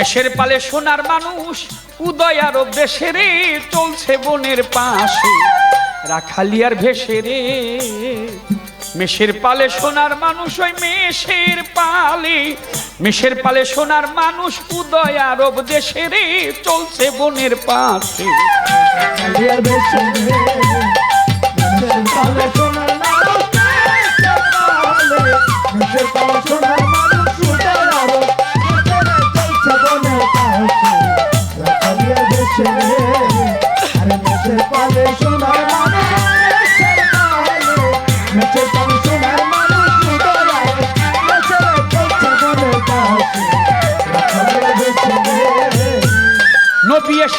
মেষের পালে সোনার মানুষ, উদয় আরব দেশে রে চলছে বনের পাশে। রাখালিয়ার ভেসে রে মেষের পালে সোনার মানুষ ওই মেষের পালে। মেষের পালে সোনার মানুষ, উদয় আরব দেশে রে চলছে বনের পাশে। বেশে সোনার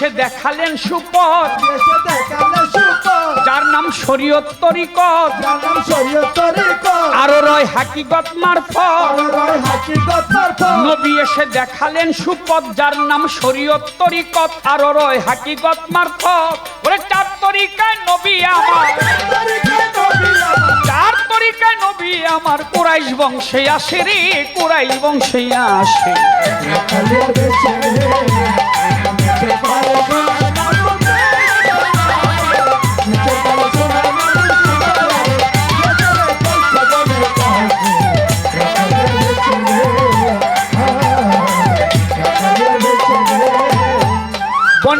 এসে দেখালেন সুপথ। দেশে দেখালে সুপর যার নাম শরীয়ত তরিকত। জানাম শরীয়তের কর আরও রয় হাকিগত মারফত। রয় হাকিকত মারফত। নবী এসে দেখালেন সুপথ যার নাম শরীয়ত তরিকত। আরও রয় হাকিগত মারফত। ওরে চার তরিকায় নবী আমার। চার তরিকায় নবী আমার। কুরাইশ বংশে আসে রে কুরাইশ বংশে আসে।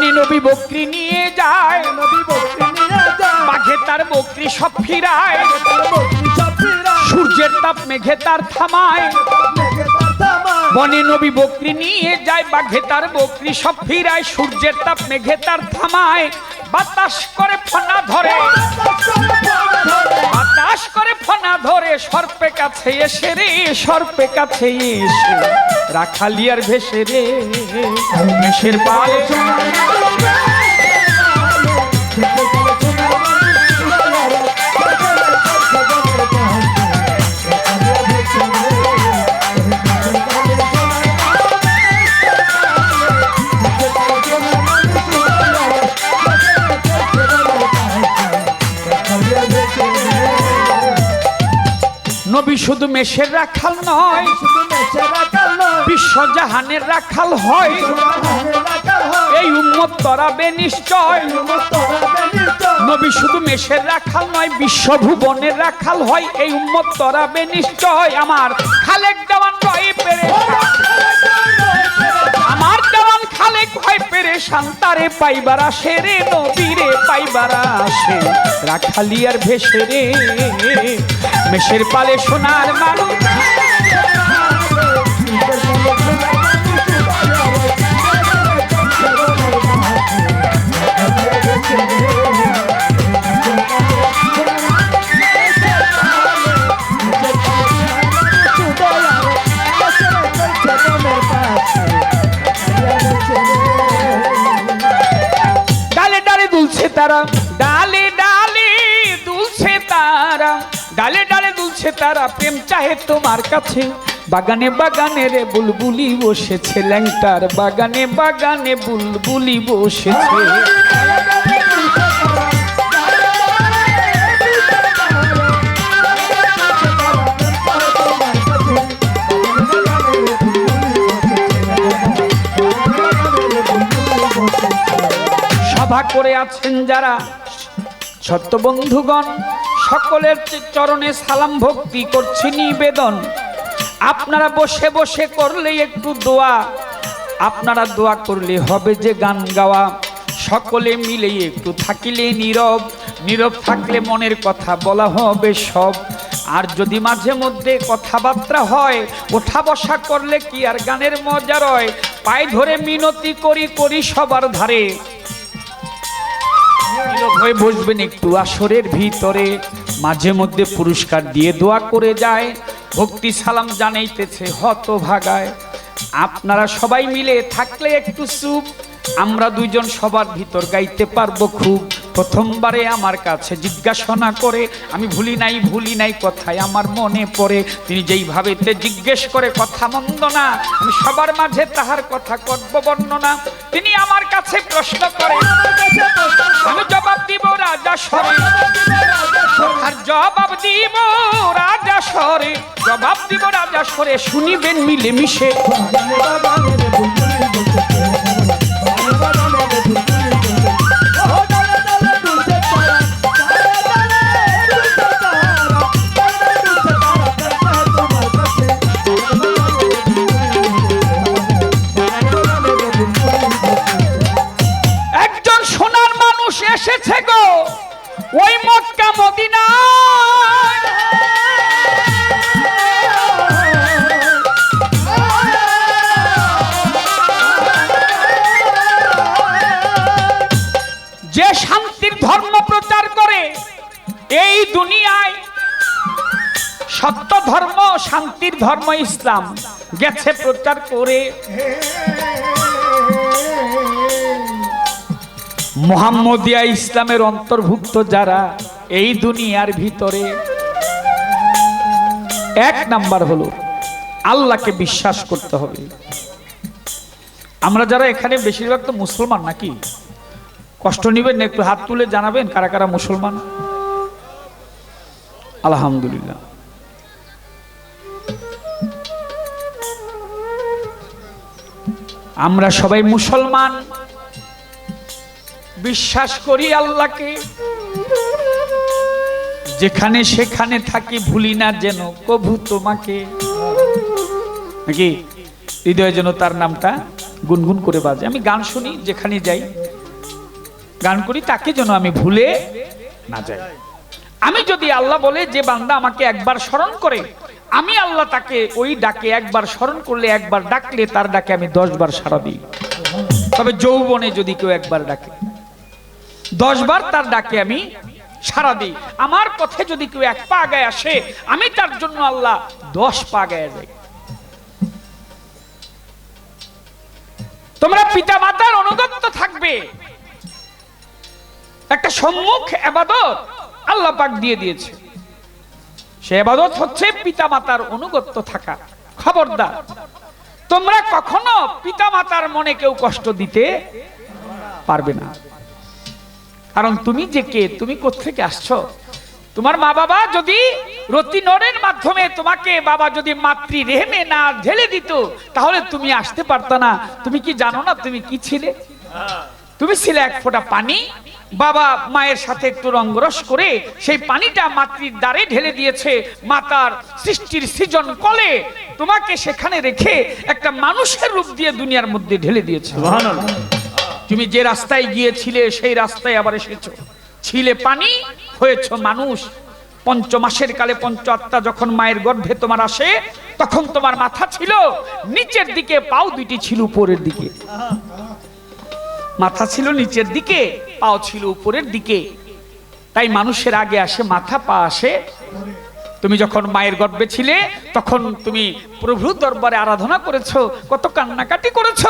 বনে নবী বকরি নিয়ে যায়। বাঘে তার বকরি সব ফিরায়। সূর্যের তাপ মেঘে তার থামায়। বনে নবী বকরি নিয়ে যায় বাঘে তার বকরি সব ফিরায়। সূর্যের তাপ মেঘে তার থামায়। বাতাস করে ফনা ধরে। বাতাস করে ফনা ধরে সর্পে কাছে এসে রে, সর্পে কাছে এসে। রাখালিয়ার ভেসে রে মেষের পালে শুধু মেষের রাখাল নয় বিশ্বজাহানের রাখাল হয়। এই উম্মত তরাবে নিশ্চয়। নবী শুধু মেষের রাখাল নয় বিশ্বভুবনের রাখাল হয়। এই উম্মত তরাবে নিশ্চয়। আমার খালেক দেওয়ান রয়ে পেরে পেরে শান্তারে পাইবার আসে রে নবীরে, পাইবার আসে। রাখালিয়ার ভেসে রে। মেষের পালে সোনার মানুষ। তারা প্রেম চাহে তোমার কাছে। বাগানে বাগানে রে বুলবুলি বসেছে, ল্যাংটার বাগানে বাগানে বুলবুলি বসেছে। সভা করে আছেন যারা সত্য বন্ধুগণ সকলের চরণে সালাম ভক্তি করছি নিবেদন। আপনারা বসে বসে করলে একটু দোয়া। আপনারা দোয়া করলে হবে যে গান গাওয়া। সকলে মিলে একটু থাকিলে নীরব। নীরব থাকলে মনের কথা বলা হবে সব। আর যদি মাঝে মধ্যে কথাবার্তা হয়, ওঠা বসা করলে কি আর গানের মজা রয়? পায়ে ধরে মিনতি করি করি সবার ধারে। হয়ে বসবেন একটু আসরের ভিতরে। মাঝে মধ্যে পুরস্কার দিয়ে দোয়া করে যায়। ভক্তি সালাম জানাইতেছে হত ভাগায় আপনারা সবাই মিলে থাকলে একটু চুপ আমরা দুইজন সবার ভিতর গাইতে পারব খুব। প্রথমবারে আমার কাছে জিজ্ঞাসনা করে, আমি ভুলি নাই ভুলি নাই, কথায় আমার মনে পড়ে। তিনি যেইভাবে তে জিজ্ঞেস করে, কথা মন্দ না, আমি সবার মাঝে তাহার কথা করব বর্ণনা। তিনি আমার কাছে প্রশ্ন করে, আমি জবাব দিব রাজা সরে আর জবাব দিব রাজা সরে, জবাব দিব রাজা সরে, শুনিবেন মিলে সত্য ধর্ম, শান্তির ধর্ম, ইসলাম গেছে প্রচার করে। মোহাম্মদিয়া ইসলামের অন্তর্ভুক্ত যারা এই দুনিয়ার ভিতরে, এক নাম্বার হলো আল্লাহকে বিশ্বাস করতে হবে। আমরা যারা এখানে বেশিরভাগ তো মুসলমান নাকি? কষ্ট নিবেন একটু হাত তুলে জানাবেন কারা কারা মুসলমান? আলহামদুলিল্লাহ। আমরা সবাই মুসলমান। বিশ্বাস করি আল্লাহকে। যেখানে সেখানে থাকি ভুলি না যেন কভু তোমাকে। নাকি? হৃদয় যেন তার নামটা গুনগুন করে বাজে। আমি গান শুনি, যেখানে যাই। গান করি, তাকে যেন আমি ভুলে না যাই। আমি যদি আল্লাহ বলে, যে বান্দা আমাকে একবার স্মরণ করে আমি আল্লাহ তাকে ওই ডাকে একবার স্মরণ করলে, একবার ডাকলে তার ডাকে আমি দশ বার সারা দিই। তবে যৌবনে যদি কেউ একবার ডাকে দশ বার তার ডাকে আমি সারা দিই। আমার পথে যদি কেউ এক পা আগায় আসে, আমি তার জন্য আল্লাহ দশ পা আগায় যাই। তোমরা পিতা মাতার অনুগত্য থাকবে। একটা সম্মুখ আবাদত আল্লাহ পাক দিয়ে দিয়েছে। সে আবাদত হচ্ছে পিতা মাতার অনুগত্য থাকা। খবরদার। তোমরা কখনো পিতা মাতার মনে কেউ কষ্ট দিতে পারবে না। কারণ তুমি যে কে, তুমি কোত্থেকে আসছো? তোমার মা বাবা যদি রতি নরের মাধ্যমে তোমাকে বাবা যদি মাতৃ রেহেমে না ঢেলে দিত, তাহলে তুমি আসতে পারতা না। তুমি কি জানো না তুমি কি ছিলে? তুমি ছিলে এক ফোঁটা পানি বাবা মায়ের সাথে একটু রঙ্গরস করে সেই পানিটা মাতৃর দ্বারে ঢেলে দিয়েছে। মাতার সৃষ্টির সৃজন কলে তোমাকে সেখানে রেখে একটা মানুষের রূপ দিয়ে দুনিয়ার মধ্যে ঢেলে দিয়েছে। তুমি যে রাস্তায় গিয়েছিলে সেই রাস্তায় আবার এসেছ। ছিলে পানি হয়েছ মানুষ। পঞ্চমাসের কালে পঞ্চ আত্মা যখন মায়ের গর্ভে তোমার আসে তখন তোমার মাথা ছিল নিচের দিকে পাও দুইটি ছিল উপরের দিকে। মাথা ছিল নিচের দিকে, পাও ছিল উপরের দিকে। তাই মানুষের আগে আসে, মাথা পা আসে। তুমি যখন মায়ের গর্বে ছিলে, তখন তুমি প্রভু দরবারে আরাধনা করেছ, কত কান্নাকাটি করেছ।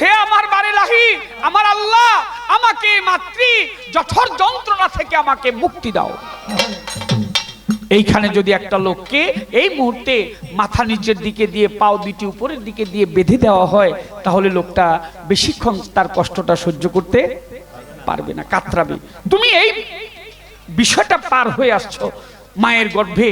হে আমার বারে লাহি, আমার আল্লাহ, আমাকে মাতৃ, জঠর যন্ত্রণা থেকে আমাকে মুক্তি দাও। এইখানে যদি একটা লোককে এই মুহূর্তে মাথা নিচের দিকে দিয়ে, পাও দুটি উপরের দিকে দিয়ে বেঁধে দেওয়া হয়, তাহলে লোকটা বেশিক্ষণ তার কষ্টটা সহ্য করতে পারবে না, কাতরাবে। তুমি এই বিষয়টা পার হয়ে আসছো, মায়ের গর্ভে।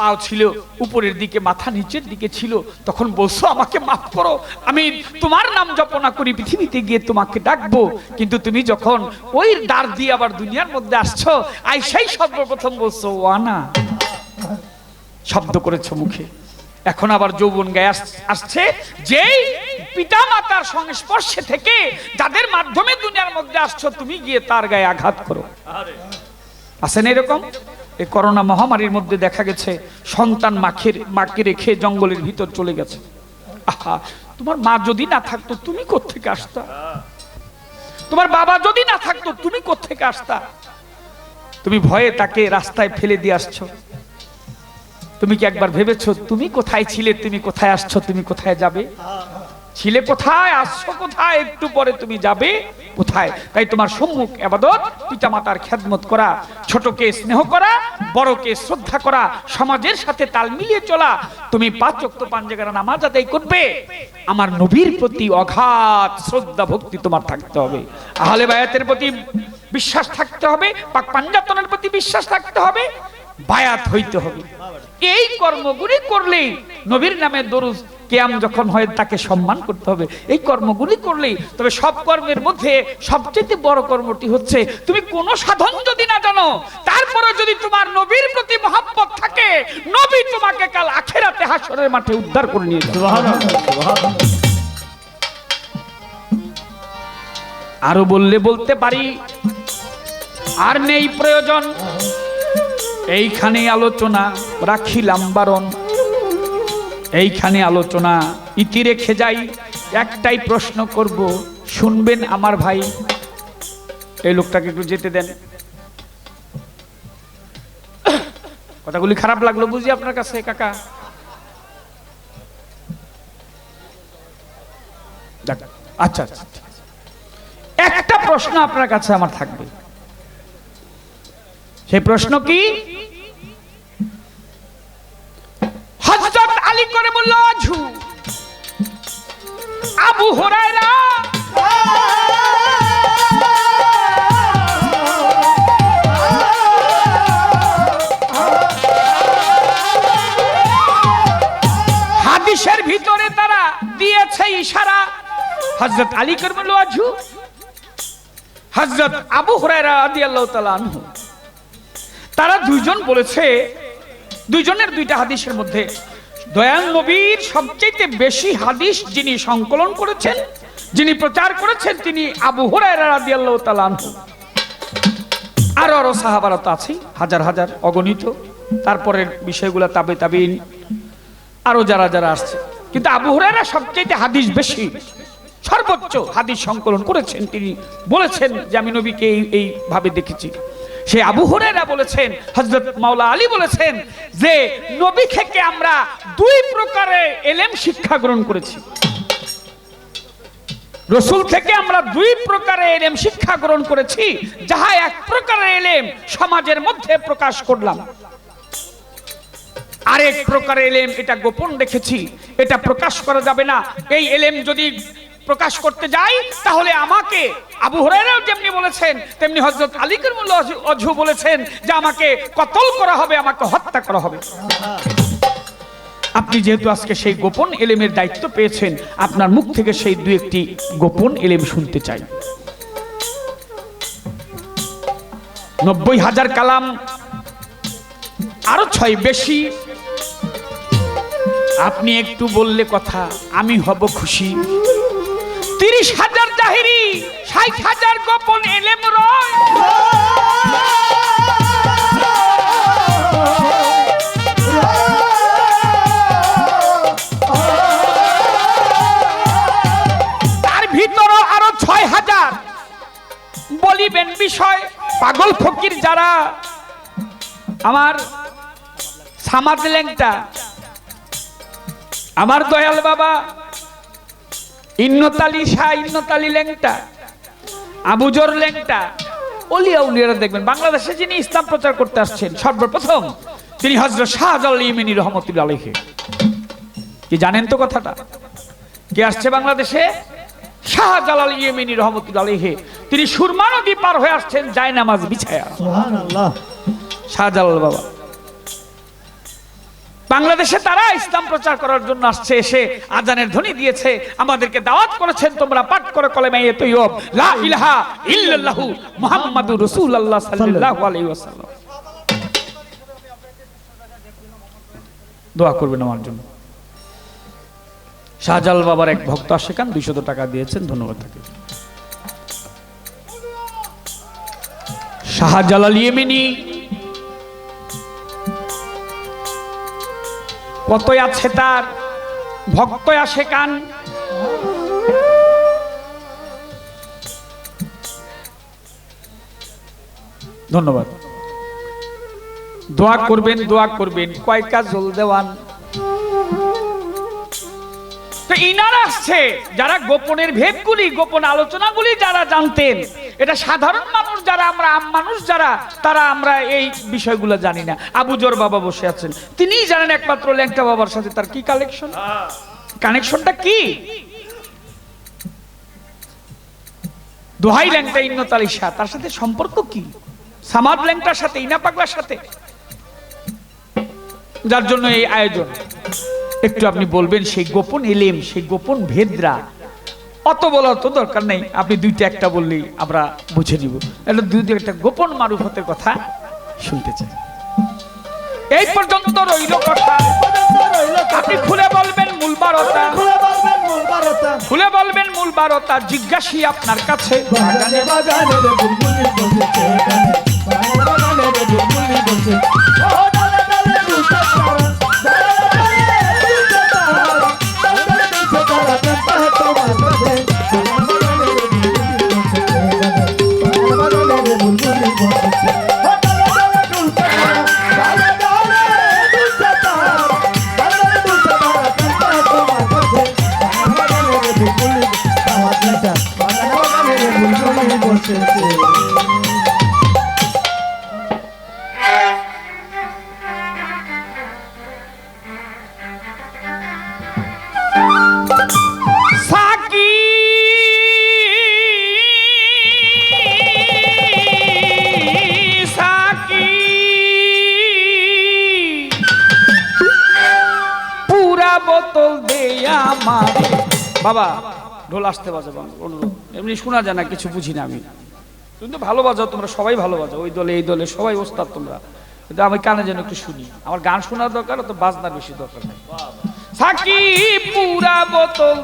পাও ছিল উপরের দিকে মাথা নিচের দিকে ছিল। তখন বলছো আমাকে মাফ করো আমি তোমার নাম জপনা করি পৃথিবীতে গিয়ে তোমাকে ডাকবো। কিন্তু তুমি যখন ওই দ্বার দিয়ে আবার দুনিয়ার মধ্যে আসছো আই সেই সর্বপ্রথম বলছো ওয়ানা। শব্দ করেছ মুখে। এখন আবার যৌবন গায়ে আস- আসছে যেই পিতা মাতার সংস্পর্শে থেকে যাদের মাধ্যমে দুনিয়ার মধ্যে আসছো তুমি গিয়ে তার গায়ে আঘাত করো। আছেন এরকম? এই করোনা মহামারীর মধ্যে দেখা গেছে, সন্তান মাখের মাকে রেখে জঙ্গলের ভিতর চলে গেছে। আহা, তোমার মা যদি না থাকতো, তুমি কোত্থেকে আসতা? তোমার বাবা যদি না থাকতো, তুমি কোত্থেকে আসতা? তুমি ভয়ে তাকে রাস্তায় ফেলে দিয়ে আসছো। তুমি কি একবার ভেবেছো, তুমি কোথায় ছিলে? তুমি কোথায় আসছো? তুমি কোথায় যাবে? ছিলে কোথায়, আসছো কোথায়, একটু পরে তুমি যাবে কোথায়? তাই তোমার সম্মুখ আবাদত পিতা মাতার খেদমত করা, ছোটকে স্নেহ করা, বড়কে শ্রদ্ধা করা, সমাজের সাথে তাল মিলিয়ে চলা। তুমি পাঁচ চক্ত পাঁচ জায়গার নামাজ আদায় করবে। আমার নবীর প্রতি অগাধ শ্রদ্ধা ভক্তি তোমার থাকতে হবে। আহলে বায়াতের প্রতি বিশ্বাস থাকতে হবে, পাক পাঞ্জাতনের প্রতি বিশ্বাস থাকতে হবে, বায়াত হইতে হবে। এই কর্মগুলি করলেই নবীর নামে দরুজ কেয়াম যখন হয় তাকে সম্মান করতে হবে। এই কর্মগুলি করলেই, তবে সব কর্মের মধ্যে সবচেয়ে বড় কর্মটি হচ্ছে, তুমি কোন সাধন যদি না জানো তারপরে যদি তোমার নবীর প্রতি মহাব্বত থাকে, নবী তোমাকে কাল আখেরাতে হাসরের মাঠে উদ্ধার করে নিয়ে আরও বললে বলতে পারি, আর নেই প্রয়োজন। এইখানে আলোচনা, রাখিলাম বারণ। এইখানে আলোচনা ইতি রেখে যাই একটাই প্রশ্ন করব শুনবেন আমার ভাই। এই লোকটাকে একটু যেতে দেন। কথাগুলি খারাপ লাগল বুঝি আপনার কাছে কাকা? যাক, আচ্ছা আচ্ছা একটা প্রশ্ন আপনার কাছে আমার থাকবে। সেই প্রশ্ন কি? হুরায়রা। হাদিসের ভিতরে তারা দিয়েছে ইশারা। হযরত আলী করে বলল অঝু হযরত আবু হুরায়রা রাদিয়াল্লাহু তাআলা আনহু। তারা দুইজন বলেছে, দুইজনের দুইটা হাদিসের মধ্যে দয়াল নবীর সবচেয়ে বেশি হাদিস যিনি সংকলন করেছেন, যিনি প্রচার করেছেন, তিনি আবু হুরায়রা রাদিয়াল্লাহু আরও আরও সাহাবারা তো আছেই, হাজার হাজার অগণিত। তারপরের বিষয়গুলো তাবে তাবিন, আরও যারা যারা আসছে। কিন্তু আবু হুরায়রা সবচেয়ে হাদিস বেশি, সর্বোচ্চ হাদিস সংকলন করেছেন। তিনি বলেছেন যে আমি নবীকে এই এইভাবে দেখেছি। সে আবু হুরায়রা বলেছেন, হযরত মাওলা আলী বলেছেন যে নবী থেকে আমরা দুই প্রকারে এলেম শিক্ষা গ্রহণ করেছি। রসুল থেকে আমরা দুই প্রকারে এলেম শিক্ষা গ্রহণ করেছি, যাহা এক প্রকারের এলেম সমাজের মধ্যে প্রকাশ করলাম। আরেক প্রকারের এলেম, এটা গোপন রেখেছি, এটা প্রকাশ করা যাবে না। এই এলেম যদি প্রকাশ করতে যাই, তাহলে আমাকে আবু হুরায়রাও যেমনি বলেছেন, তেমনি হজরত আলী করিমুল্লাহ অজু বলেছেন যে আমাকে কতল করা হবে, আমাকে হত্যা করা হবে। আপনি যেহেতু আজকে সেই গোপন এলেমের দায়িত্ব পেয়েছেন, আপনার মুখ থেকে সেই দু একটি গোপন এলেম শুনতে চাই। নব্বই হাজার কালাম, আরও ছয় বেশি। আপনি একটু বললে কথা, আমি হব খুশি। তিরিশ হাজার জাহিরি, ষাট হাজার গোপন এলেম রয়। তার ভিতরও আরও ছয় হাজার। বলিবেন বিষয়, পাগল ফকির যারা, আমার সামাদ ল্যাংটা, আমার দয়াল বাবা ইন্নতালি শাহ ইন্নতালি ল্যাংটা আবুজর ল্যাংটা অলিয়া উলিয়ারা দেখবেন বাংলাদেশে যিনি ইসলাম প্রচার করতে আসছেন সর্বপ্রথম তিনি হজরত শাহজাল ইমিনী রহমতুল্লাহ আলহে কি জানেন তো কথাটা? কে আসছে বাংলাদেশে? শাহজালাল ইয়েমিনী রহমতুল্লাহ আলহে তিনি সুরমা নদী পার হয়ে আসছেন জায়নামাজ বিছায়া। সুবহানাল্লাহ। শাহজালাল বাবা। বাংলাদেশে তারা ইসলাম প্রচার করার জন্য আসছে, এসে আজানের ধ্বনি দিয়েছে, আমাদেরকে দাওয়াত করেছেন, তোমরা পাঠ করে কলেমা ইয়ে তৈয়ব। লা ইলাহা ইল্লাল্লাহু মুহাম্মাদুর রাসূলুল্লাহ সাল্লাল্লাহু আলাইহি ওয়াসাল্লাম। দোয়া করবেন আমার জন্য। শাহজালাল বাবার এক ভক্ত আশেখান দুইশত টাকা দিয়েছেন, ধন্যবাদ তাকে। শাহজালাল ইয়েমেনি কত আছে তার ভক্ত আসে কান। ধন্যবাদ। দোয়া করবেন দোয়া করবেন, কয় কাজ জল দেওয়ান। তো ইনার আসছে, যারা গোপনের ভেদগুলি, গোপন আলোচনাগুলি যারা জানতেন, এটা সাধারণ মানুষ যারা, আমরা আম মানুষ যারা, তারা আমরা এই বিষয়গুলো জানি না। আবুজর বাবা বসে আছেন। তিনিই জানেন একমাত্র ল্যাংটা বাবার সাথে তার কি কালেকশন কানেকশনটা কি? দোহাই ল্যাংটা ইন্নতালি শাহ, তার সাথে সম্পর্ক কি? সামাদ ল্যাংটার সাথে, ইনা পাগলার সাথে? যার জন্য এই আয়োজন। একটু আপনি বলবেন, সেই গোপন এলেম, সেই গোপন ভেদরা অত বলার তো দরকার নেই আপনি দুইটা একটা বললেই আমরা বুঝে নিব এটা দুই একটা গোপন মারুফতের কথা শুনতে চাই এই পর্যন্ত রইল কথা আপনি খুলে বলবেন মূল বারতা খুলে বলবেন মূল বারতা খুলে বলবেন মূল বারতা জিজ্ঞাসী আপনার কাছে বাগানে বাবা, ঢোল আসতে বাজাবো অনুরোধ। এমনি শোনা যায় না, কিছু বুঝি না আমি। তুমি তো ভালো বাজাও, তোমরা সবাই ভালো বাজাও, ওই দলে, এই দলে, সবাই ওস্তাদ তোমরা। কিন্তু আমি কানে যেন একটু শুনি। আমার গান শোনার দরকার তো বাজনার বেশি দরকার নেই। পুরা বোতল